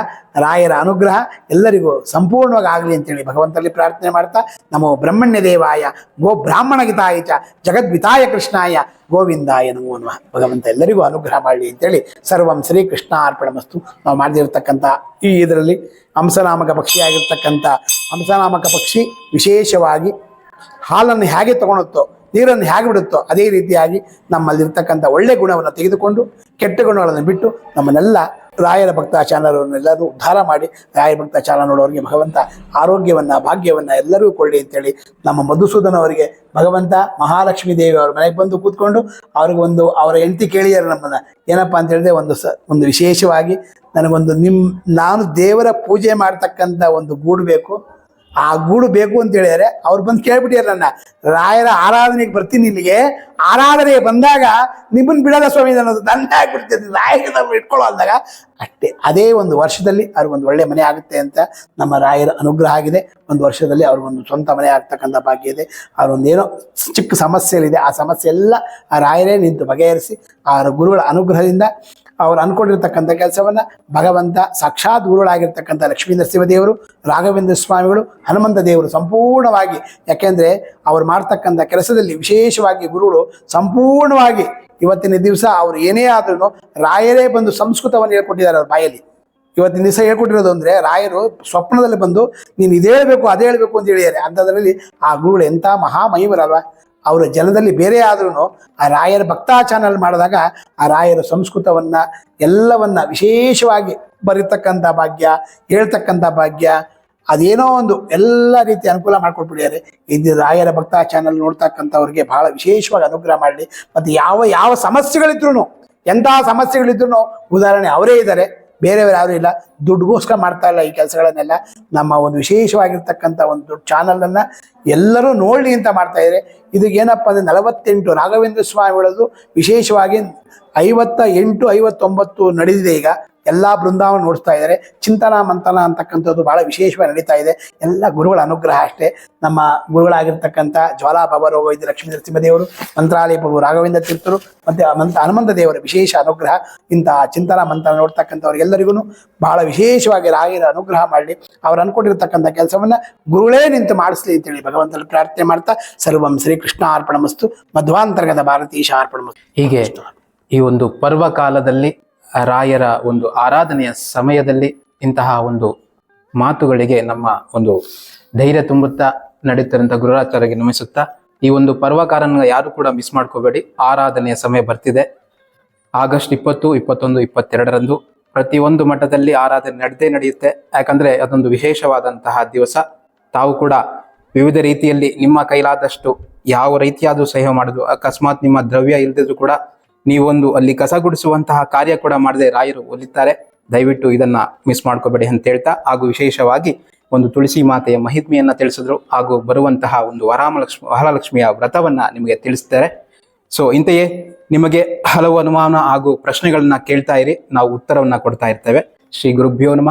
ರಾಯರ ಅನುಗ್ರಹ ಎಲ್ಲರಿಗೂ ಸಂಪೂರ್ಣವಾಗಿ ಆಗಲಿ ಅಂತೇಳಿ ಭಗವಂತಲ್ಲಿ ಪ್ರಾರ್ಥನೆ ಮಾಡ್ತಾ, ನಮೋ ಬ್ರಹ್ಮಣ್ಯ ದೇವಾಯ, ಗೋ ಬ್ರಾಹ್ಮಣ ಗೀತಾಯ ಜಗದ್ವಿತಾಯ ಕೃಷ್ಣಾಯ, ಗೋವಿಂದಾಯ ನಮೋ ನಮಃ. ಭಗವಂತ ಎಲ್ಲರಿಗೂ ಅನುಗ್ರಹ ಮಾಡಲಿ ಅಂತೇಳಿ ಸರ್ವಂ ಶ್ರೀ ಕೃಷ್ಣ ಅರ್ಪಣಮಸ್ತು ನಾವು ಮಾಡದಿರ್ತಕ್ಕಂಥ ಈ ಇದರಲ್ಲಿ ಹಂಸನಾಮಕ ಪಕ್ಷಿಯಾಗಿರ್ತಕ್ಕಂಥ ಹಂಸನಾಮಕ ಪಕ್ಷಿ ವಿಶೇಷವಾಗಿ ಹಾಲನ್ನು ಹೇಗೆ ತಗೊಳುತ್ತೋ ನೀರನ್ನು ಹೇಗೆ ಬಿಡುತ್ತೋ ಅದೇ ರೀತಿಯಾಗಿ ನಮ್ಮಲ್ಲಿರ್ತಕ್ಕಂಥ ಒಳ್ಳೆ ಗುಣವನ್ನು ತೆಗೆದುಕೊಂಡು ಕೆಟ್ಟ ಗುಣಗಳನ್ನು ಬಿಟ್ಟು ನಮ್ಮನ್ನೆಲ್ಲ ರಾಯರ ಭಕ್ತ ಚಾನಲನ್ನೆಲ್ಲರೂ ಉದ್ಧಾರ ಮಾಡಿ ರಾಯರ ಭಕ್ತ ಚಾನಲ್ ನೋಡೋರಿಗೆ ಭಗವಂತ ಆರೋಗ್ಯವನ್ನು, ಭಾಗ್ಯವನ್ನು ಎಲ್ಲರಿಗೂ ಕೊಳ್ಳಿ ಅಂತೇಳಿ ನಮ್ಮ ಮಧುಸೂದನ್ ಅವರಿಗೆ ಭಗವಂತ ಮಹಾಲಕ್ಷ್ಮೀ ದೇವಿ ಅವ್ರ ಮನೆಗೆ ಬಂದು ಕೂತ್ಕೊಂಡು ಅವ್ರಿಗೆ ಒಂದು ಅವರ ಹೆಂಡತಿ ಕೇಳಿಯಾರೆ ನಮ್ಮನ್ನು. ಏನಪ್ಪ ಅಂತ ಹೇಳಿದ್ರೆ ಒಂದು ಸ, ಒಂದು ವಿಶೇಷವಾಗಿ ನನಗೊಂದು ನಿಮ್ಮ ನಾನು ದೇವರ ಪೂಜೆ ಮಾಡ್ತಕ್ಕಂಥ ಒಂದು ಗೂಡು ಬೇಕು. ಆ ಗೂಡು ಬೇಕು ಅಂತ ಹೇಳಿದರೆ ಅವ್ರು ಬಂದು ಕೇಳ್ಬಿಟ್ಟಿದ್ದಾರೆ ನನ್ನ. ರಾಯರ ಆರಾಧನೆಗೆ ಬರ್ತೀನಿ ಇಲ್ಲಿಗೆ. ಆರಾಧನೆಗೆ ಬಂದಾಗ ನಿಮ್ಮನ್ನು ಬಿಡಲ್ಲ ಸ್ವಾಮಿ ಅನ್ನೋದು ನನ್ನ ಆಗ್ಬಿಡ್ತಿದ್ದೆ ರಾಯರು ನಾವು ಇಟ್ಕೊಳ್ಳೋ ಅಂದಾಗ ಅಷ್ಟೇ. ಅದೇ ಒಂದು ವರ್ಷದಲ್ಲಿ ಅವ್ರಿಗೊಂದು ಒಳ್ಳೆ ಮನೆ ಆಗುತ್ತೆ ಅಂತ ನಮ್ಮ ರಾಯರ ಅನುಗ್ರಹ ಆಗಿದೆ. ಒಂದು ವರ್ಷದಲ್ಲಿ ಅವ್ರಿಗೊಂದು ಸ್ವಂತ ಮನೆ ಆಗ್ತಕ್ಕಂಥ ಭಾಗ್ಯ ಇದೆ. ಅವ್ರೊಂದೇನೋ ಚಿಕ್ಕ ಸಮಸ್ಯೆಗಳಿದೆ. ಆ ಸಮಸ್ಯೆ ಎಲ್ಲ ಆ ರಾಯರೇ ನಿಂತು ಬಗೆಹರಿಸಿ ಆ ಗುರುಗಳ ಅನುಗ್ರಹದಿಂದ ಅವ್ರು ಅನ್ಕೊಂಡಿರ್ತಕ್ಕಂಥ ಕೆಲಸವನ್ನ ಭಗವಂತ ಸಾಕ್ಷಾತ್ ಗುರುಗಳಾಗಿರ್ತಕ್ಕಂಥ ಲಕ್ಷ್ಮೀ ನರಸಿಂಹದೇವರು ರಾಘವೇಂದ್ರ ಸ್ವಾಮಿಗಳು, ಹನುಮಂತ ದೇವರು ಸಂಪೂರ್ಣವಾಗಿ. ಯಾಕೆಂದ್ರೆ ಅವ್ರು ಮಾಡ್ತಕ್ಕಂಥ ಕೆಲಸದಲ್ಲಿ ವಿಶೇಷವಾಗಿ ಗುರುಗಳು ಸಂಪೂರ್ಣವಾಗಿ ಇವತ್ತಿನ ದಿವಸ ಅವ್ರು ಏನೇ ಆದ್ರೂ ರಾಯರೇ ಬಂದು ಸಂಸ್ಕೃತವನ್ನು ಹೇಳ್ಕೊಟ್ಟಿದ್ದಾರೆ ಅವ್ರ ಬಾಯಲ್ಲಿ. ಇವತ್ತಿನ ದಿವಸ ಹೇಳ್ಕೊಟ್ಟಿರೋದು ಅಂದ್ರೆ ರಾಯರು ಸ್ವಪ್ನದಲ್ಲಿ ಬಂದು ನೀನು ಇದೇ ಹೇಳ್ಬೇಕು, ಅದೇ ಹೇಳ್ಬೇಕು ಅಂತ ಹೇಳಿದ್ದಾರೆ. ಅಂಥದ್ರಲ್ಲಿ ಆ ಗುರುಗಳು ಎಂಥ ಮಹಾಮಹಿಮರಲ್ವಾ? ಅವರ ಜಲದಲ್ಲಿ ಬೇರೆ ಆದ್ರೂ ಆ ರಾಯರ ಭಕ್ತಾ ಚಾನಲ್ ಮಾಡಿದಾಗ ಆ ರಾಯರ ಸಂಸ್ಕೃತವನ್ನ ಎಲ್ಲವನ್ನ ವಿಶೇಷವಾಗಿ ಬರೀತಕ್ಕಂಥ ಭಾಗ್ಯ ಹೇಳ್ತಕ್ಕಂಥ ಭಾಗ್ಯ, ಅದೇನೋ ಒಂದು ಎಲ್ಲ ರೀತಿ ಅನುಕೂಲ ಮಾಡ್ಕೊಟ್ಬಿಟ್ಟಿದ್ದಾರೆ ಇದು ರಾಯರ ಭಕ್ತಾ ಚಾನಲ್ ನೋಡ್ತಕ್ಕಂಥವ್ರಿಗೆ ಬಹಳ ವಿಶೇಷವಾಗಿ ಅನುಗ್ರಹ ಮಾಡಲಿ. ಮತ್ತು ಯಾವ ಯಾವ ಸಮಸ್ಯೆಗಳಿದ್ರು ಎಂತಹ ಸಮಸ್ಯೆಗಳಿದ್ರು ಉದಾಹರಣೆ ಅವರೇ ಇದ್ದಾರೆ. ಬೇರೆಯವರು ಯಾರು ಇಲ್ಲ, ದುಡ್ಡುಗೋಸ್ಕರ ಮಾಡ್ತಾ ಇಲ್ಲ ಈ ಕೆಲಸಗಳನ್ನೆಲ್ಲ. ನಮ್ಮ ಒಂದು ವಿಶೇಷವಾಗಿರ್ತಕ್ಕಂಥ ಒಂದು ದೊಡ್ಡ ಚಾನಲನ್ನು ಎಲ್ಲರೂ ನೋಡಲಿ ಅಂತ ಮಾಡ್ತಾ ಇದ್ದಾರೆ ಇದಕ್ಕೇನಪ್ಪ ಅಂದರೆ ನಲವತ್ತೆಂಟು ರಾಘವೇಂದ್ರ ಸ್ವಾಮಿಗಳದು ವಿಶೇಷವಾಗಿ ಐವತ್ತ ಎಂಟು, ಐವತ್ತೊಂಬತ್ತು ನಡೆದಿದೆ ಈಗ. ಎಲ್ಲ ಬೃಂದಾವನ ನೋಡಿಸ್ತಾ ಇದ್ದಾರೆ. ಚಿಂತನ ಮಂಥನ ಅಂತಕ್ಕಂಥದ್ದು ಬಹಳ ವಿಶೇಷವಾಗಿ ನಡೀತಾ ಇದೆ. ಎಲ್ಲ ಗುರುಗಳ ಅನುಗ್ರಹ ಅಷ್ಟೇ. ನಮ್ಮ ಗುರುಗಳಾಗಿರ್ತಕ್ಕಂಥ ಜ್ವಾಲಾ ಬಾಬಾ ರೋಗವಿದ್ಯ ಲಕ್ಷ್ಮೀ ನರಸಿಂಹದೇವರು ಮಂತ್ರಾಲಯ ಪ್ರಭು ರಾಘವೇಂದ್ರ ತೀರ್ಥರು ಮತ್ತು ಮಂತ ಹನುಮಂತ ದೇವರ ವಿಶೇಷ ಅನುಗ್ರಹ ಇಂತಹ ಚಿಂತನ ಮಂಥನ ನೋಡ್ತಕ್ಕಂಥವ್ರಿಗೆಲ್ಲರಿಗೂ ಬಹಳ ವಿಶೇಷವಾಗಿ ರಾಗಿರ ಅನುಗ್ರಹ ಮಾಡಲಿ ಅವರು ಅನ್ಕೊಂಡಿರ್ತಕ್ಕಂಥ ಕೆಲಸವನ್ನ ಗುರುಗಳೇ ನಿಂತು ಮಾಡಿಸ್ಲಿ ಅಂತೇಳಿ ಭಗವಂತನ ಪ್ರಾರ್ಥನೆ ಮಾಡ್ತಾ ಸರ್ವಂ ಶ್ರೀಕೃಷ್ಣ ಅರ್ಪಣಮಸ್ತು. ಮಧ್ವಾಂತರ್ಗತ ಭಾರತೀಶ ಅರ್ಪಣಮಸ್ತು. ಹೀಗೆ ಈ ಒಂದು ಪರ್ವ ಕಾಲದಲ್ಲಿ ರಾಯರ ಒಂದು ಆರಾಧನೆಯ ಸಮಯದಲ್ಲಿ ಇಂತಹ ಒಂದು ಮಾತುಗಳಿಗೆ ನಮ್ಮ ಒಂದು ಧೈರ್ಯ ತುಂಬುತ್ತಾ ನಡೀತಿರಂತ ಗುರುರಾಚಾರ್ಯರಿಗೆ ನಮಿಸುತ್ತಾ ಈ ಒಂದು ಪರ್ವಕಾರನ ಯಾರು ಕೂಡ ಮಿಸ್ ಮಾಡ್ಕೋಬೇಡಿ. ಆರಾಧನೆಯ ಸಮಯ ಬರ್ತಿದೆ. ಆಗಸ್ಟ್ ಇಪ್ಪತ್ತು, ಇಪ್ಪತ್ತೊಂದು, ಇಪ್ಪತ್ತೆರಡರಂದು ಪ್ರತಿಯೊಂದು ಮಠದಲ್ಲಿ ಆರಾಧನೆ ನಡೆದೇ ನಡೆಯುತ್ತೆ. ಯಾಕಂದ್ರೆ ಅದೊಂದು ವಿಶೇಷವಾದಂತಹ ದಿವಸ. ತಾವು ಕೂಡ ವಿವಿಧ ರೀತಿಯಲ್ಲಿ ನಿಮ್ಮ ಕೈಲಾದಷ್ಟು ಯಾವ ರೀತಿಯಾದರೂ ಸಹಾಯ ಮಾಡೋದು. ಅಕಸ್ಮಾತ್ ನಿಮ್ಮ ದ್ರವ್ಯ ಇಲ್ದಿದ್ರು ಕೂಡ ನೀವೊಂದು ಅಲ್ಲಿ ಕಸ ಗುಡಿಸುವಂತಹ ಕಾರ್ಯ ಕೂಡ ಮಾಡದೆ ರಾಯರು ಒಲಿತಾರೆ. ದಯವಿಟ್ಟು ಇದನ್ನ ಮಿಸ್ ಮಾಡ್ಕೋಬೇಡಿ ಅಂತ ಹೇಳ್ತಾ, ಹಾಗೂ ವಿಶೇಷವಾಗಿ ಒಂದು ತುಳಸಿ ಮಾತೆಯ ಮಹಿತ್ಮೆಯನ್ನ ತಿಳಿಸಿದ್ರು, ಹಾಗೂ ಬರುವಂತಹ ಒಂದು ವರಾಮಲಕ್ಷ್ಮಿ ವರಲಕ್ಷ್ಮಿಯ ವ್ರತವನ್ನ ನಿಮಗೆ ತಿಳಿಸ್ತಾರೆ. ಸೊ ಇಂತೆಯೇ ನಿಮಗೆ ಹಲವು ಅನುಮಾನ ಹಾಗೂ ಪ್ರಶ್ನೆಗಳನ್ನ ಕೇಳ್ತಾ ಇರಿ. ನಾವು ಉತ್ತರವನ್ನ ಕೊಡ್ತಾ ಇರ್ತೇವೆ. ಶ್ರೀ ಗುರುಭ್ಯೋ ನಮ.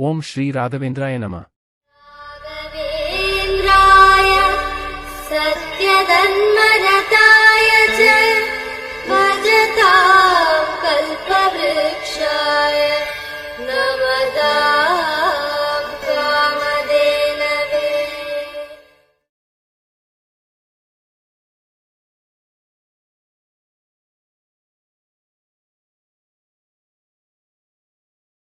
ஓம் ஸ்ரீ ராகவேந்திராய நம सत्यधन्मरताय च भजतां कल्पवृक्षाय नमता